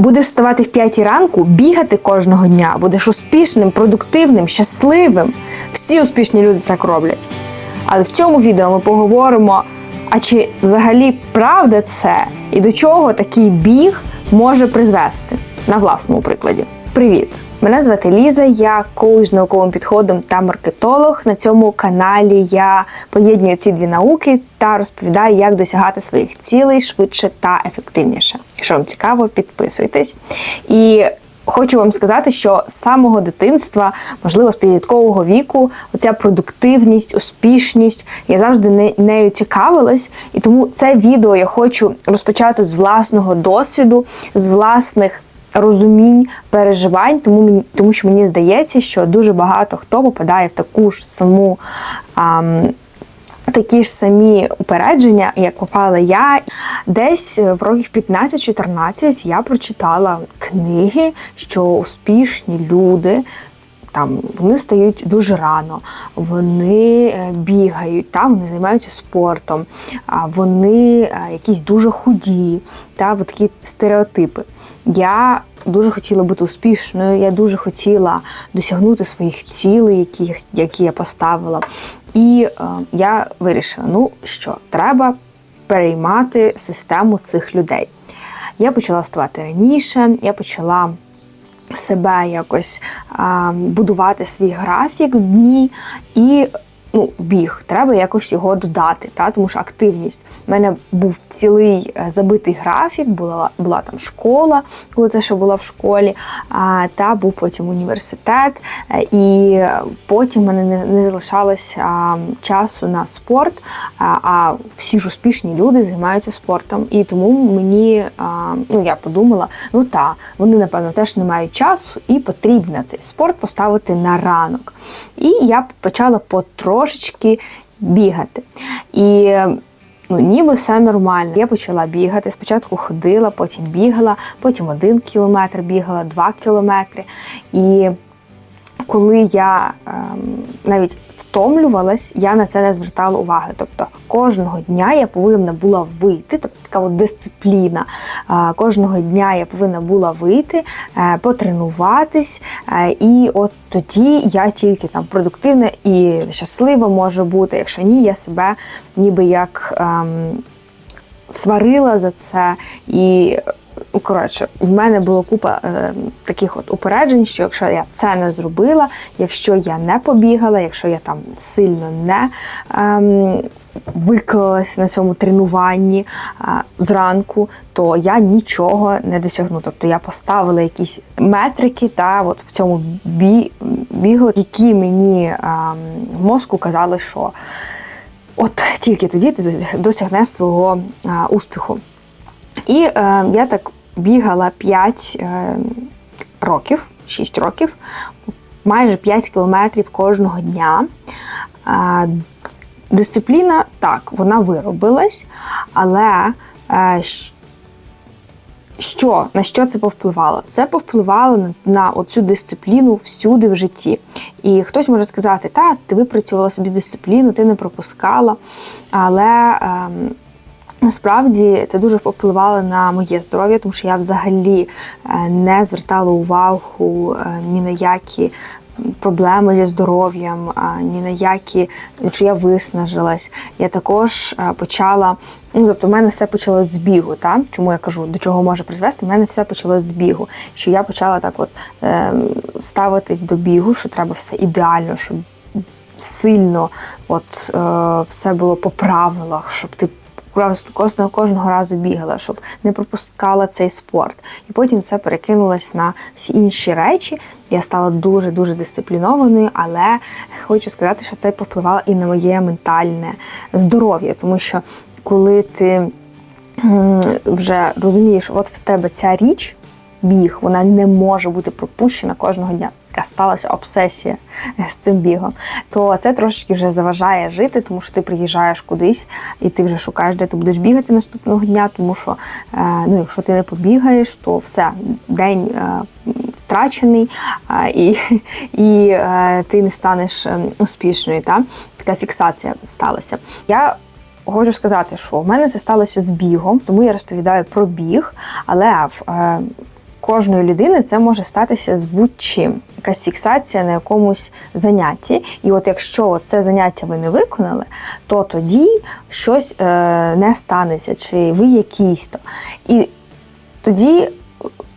Будеш вставати в 5 ранку, бігати кожного дня, будеш успішним, продуктивним, щасливим. Всі успішні люди так роблять. Але в цьому відео ми поговоримо, а чи взагалі правда це і до чого такий біг може призвести на власному прикладі. Привіт! Мене звати Ліза, я коуч з науковим підходом та маркетолог. На цьому каналі я поєднюю ці дві науки та розповідаю, як досягати своїх цілей швидше та ефективніше. Якщо вам цікаво, підписуйтесь. І Хочу вам сказати, що з самого дитинства, можливо, з підліткового віку, оця продуктивність, успішність, я завжди нею цікавилась, і тому це відео я хочу розпочати з власного досвіду, з власних розумінь, переживань, тому мені тому що мені здається, що дуже багато хто попадає в таку ж саму. ам, Такі ж самі упередження, як попала я. Десь в років 15-14 я прочитала книги, що успішні люди. Там вони стають дуже рано, вони е, бігають, та вони займаються спортом, а вони е, якісь дуже худі, та от такі стереотипи. Я дуже хотіла бути успішною, я дуже хотіла досягнути своїх цілей, які, які я поставила. І е, я вирішила: ну що, треба переймати систему цих людей. Я почала вставати раніше, я почала себе якось а, будувати свій графік в дні і ну, біг. Треба якось його додати, та? тому що активність. У мене був цілий е, забитий графік, була, була там школа, коли це ще була в школі, а, та був потім університет, е, і потім в мене не, не залишалось часу на спорт. А, а всі ж успішні люди займаються спортом. І тому мені а, ну, я подумала, ну та, вони, напевно, теж не мають часу, і потрібно цей спорт поставити на ранок. І я почала потрошечки бігати. І ну, ніби все нормально. Я почала бігати. Спочатку ходила, потім бігала, потім один кілометр бігала, два кілометри. І коли я ем, навіть втомлювалась, я на це не звертала уваги. Тобто кожного дня я повинна була вийти, тобто така от дисципліна. Е, кожного дня я повинна була вийти, е, потренуватись, е, і от тоді я тільки там продуктивна і щаслива можу бути. Якщо ні, я себе ніби як. Ем, сварила за це і. Ну, Коротше, в мене було купа е, таких от упереджень, що якщо я це не зробила, якщо я не побігала, якщо я там сильно не ем, виклалась на цьому тренуванні е, зранку, то я нічого не досягну. Тобто я поставила якісь метрики та от в цьому бі, бігу, які мені в мозку казали, що от тільки тоді ти досягнеш свого е, успіху. І е, я так бігала 5 е, років, 6 років, майже 5 кілометрів кожного дня. Е, дисципліна так, вона виробилась, але е, що, на що це повпливало? Це повпливало на, на оцю дисципліну всюди в житті. І хтось може сказати, та, ти випрацювала собі дисципліну, ти не пропускала. Але ем, насправді це дуже повпливало на моє здоров'я, тому що я взагалі е, не звертала увагу е, ні на які. Проблеми зі здоров'ям, ні на які, чи я виснажилась. Я також е, почала, ну тобто, в мене все почалось з бігу. Та? Чому я кажу, до чого може призвести? В мене все почалось з бігу. Що я почала так от е, ставитись до бігу, що треба все ідеально, щоб сильно от, е, все було по правилах, щоб ти просто кожного, разу бігала, щоб не пропускала цей спорт. І потім це перекинулось на всі інші речі. Я стала дуже-дуже дисциплінованою, але хочу сказати, що це повпливало і на моє ментальне здоров'я, тому що коли ти вже розумієш, от в тебе ця річ. Біг, вона не може бути пропущена кожного дня. Така сталася обсесія з цим бігом. То це трошечки вже заважає жити, тому що ти приїжджаєш кудись і ти вже шукаєш, де ти будеш бігати наступного дня. Тому що е, ну, якщо ти не побігаєш, то все, день е, втрачений, е, і, і е, ти не станеш е, успішною. Та? Така фіксація сталася. Я Хочу сказати, що в мене це сталося з бігом, тому я розповідаю про біг, але в е, кожної людини це може статися з будь-чим. Якась фіксація на якомусь занятті. І от якщо це заняття ви не виконали, то тоді щось е, не станеться, чи ви якийсь то. І тоді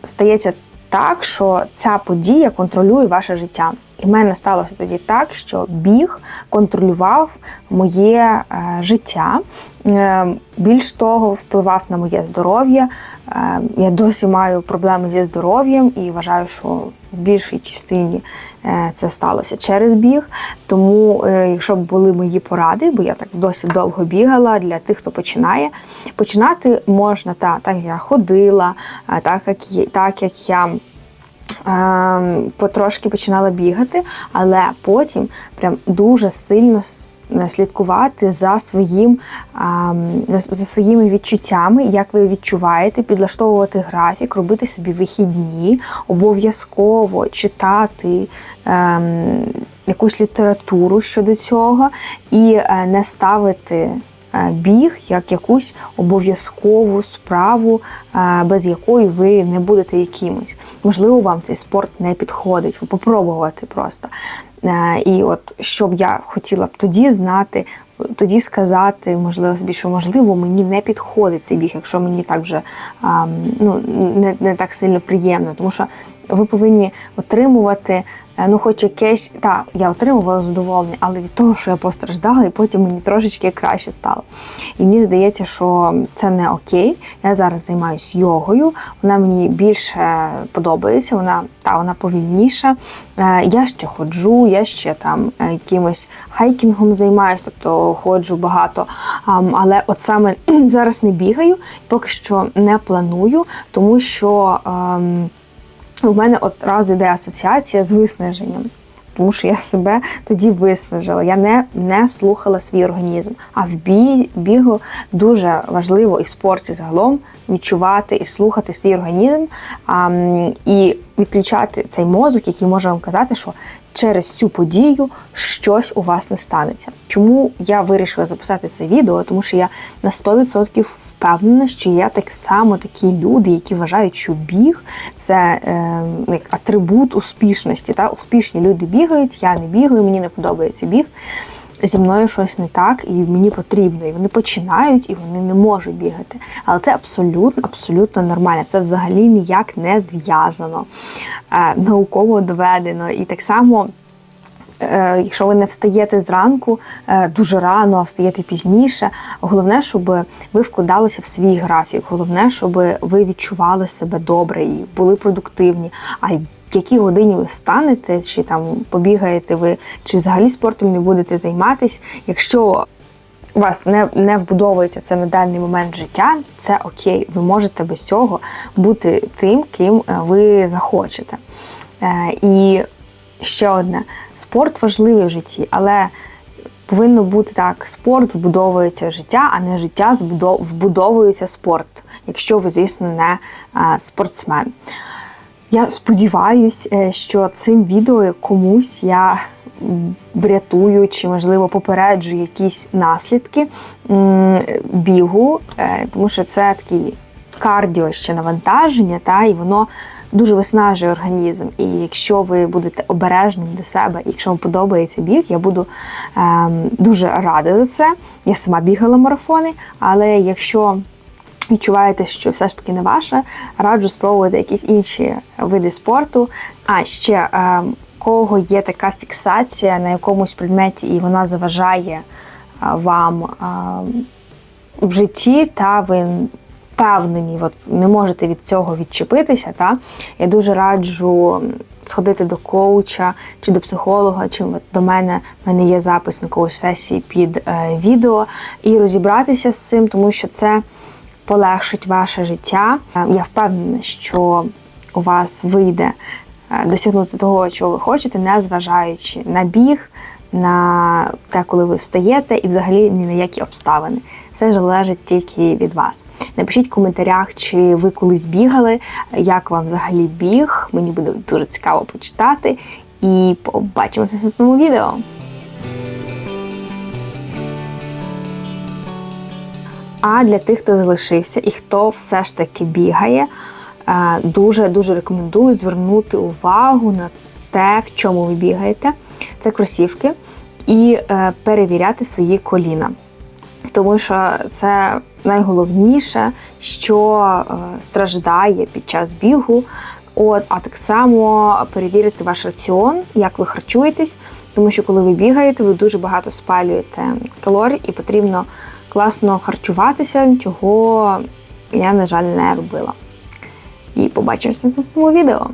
стається так, що ця подія контролює ваше життя. І в мене сталося тоді так, що біг контролював моє е, життя. Е, більш того, впливав на моє здоров'я. Е, я досі маю проблеми зі здоров'ям і вважаю, що в більшій частині е, це сталося через біг. Тому, е, якщо б були мої поради, бо я так досить довго бігала для тих, хто починає, починати можна та, так, як я ходила, так як, так як я. Ем, потрошки починала бігати, але потім прям дуже сильно слідкувати за своїм за, своїми відчуттями, як ви відчуваєте, підлаштовувати графік, робити собі вихідні, обов'язково читати ем, якусь літературу щодо цього і е, не ставити е, біг як якусь обов'язкову справу, е, без якої ви не будете якимось. Можливо, вам цей спорт не підходить, ви попробувати просто. Е, І от що б я хотіла б тоді знати, тоді сказати, можливо, що можливо мені не підходить цей біг, якщо мені так вже ну, не, не так сильно приємно, тому що ви повинні отримувати, е, ну, хоч якесь, так, я отримувала задоволення, але від того, що я постраждала, і потім мені трошечки краще стало. І мені здається, що це не окей. Я зараз займаюся йогою, вона мені більше подобається, вона та вона повільніша. Е, Я ще ходжу, я ще там е, якимось хайкінгом займаюся, тобто ходжу багато. Але от саме зараз не бігаю, поки що не планую, тому що. У мене одразу йде асоціація з виснаженням. Тому що я себе тоді виснажила, я не, не слухала свій організм. А в бі, бігу дуже важливо і в спорті загалом відчувати і слухати свій організм а, і відключати цей мозок, який може вам казати, що через цю подію щось у вас не станеться. Чому я вирішила записати це відео? Тому що я на 100% впевнена, що є так само такі люди, які вважають, що біг це е, як атрибут успішності. Та? Успішні люди бігають, я не бігаю, мені не подобається біг. Зі мною щось не так, і мені потрібно. І вони починають, і вони не можуть бігати. Але це абсолютно, абсолютно нормально. Це взагалі ніяк не зв'язано, е, науково доведено. І так само е, якщо ви не встаєте зранку е, дуже рано, а встаєте пізніше, головне, щоб ви вкладалися в свій графік. Головне, щоб ви відчували себе добре і були продуктивні. А в якій годині ви станете, чи там побігаєте ви, чи взагалі спортом не будете займатися, якщо у вас не, не вбудовується це на даний момент життя, це окей. Ви можете без цього бути тим, ким е, ви захочете. Е, І ще одне: спорт важливий в житті, але повинно бути так: спорт вбудовується життя, а не життя вбудовується спорт, якщо ви, звісно, не е, спортсмен. Я сподіваюся, е, що цим відео комусь я врятую чи, можливо, попереджу якісь наслідки бігу, е, тому що це такий кардіо ще навантаження, та, і воно дуже виснажує організм. І якщо ви будете обережним до себе, і якщо вам подобається біг, я буду ем, дуже рада за це. Я сама бігала марафони, але якщо відчуваєте, що все ж таки не ваше, раджу спробувати якісь інші види спорту. А ще е, кого є така фіксація на якомусь предметі, і вона заважає е, вам е, в житті, та ви впевнені, от не можете від цього відчепитися. Та я дуже раджу сходити до коуча чи до психолога, чи до мене в мене є запис на коуч сесії під е, відео, і розібратися з цим, тому що це полегшить ваше життя. Е, Я впевнена, що у вас вийде е, досягнути того, чого ви хочете, не зважаючи на біг, на те, коли ви встаєте, і взагалі ні на які обставини. Все залежить тільки від вас. Напишіть в коментарях, чи ви колись бігали, як вам взагалі біг. Мені буде дуже цікаво почитати. І побачимося в наступному відео. А для тих, хто залишився і хто все ж таки бігає, дуже дуже рекомендую звернути увагу на те, в чому ви бігаєте. Це кросівки, і е, перевіряти свої коліна. Тому що це найголовніше, що е, страждає під час бігу. От, а так само перевірити ваш раціон, як ви харчуєтесь, тому що коли ви бігаєте, ви дуже багато спалюєте калорій і потрібно класно харчуватися, чого я, на жаль, не робила. І побачимося в наступному відео.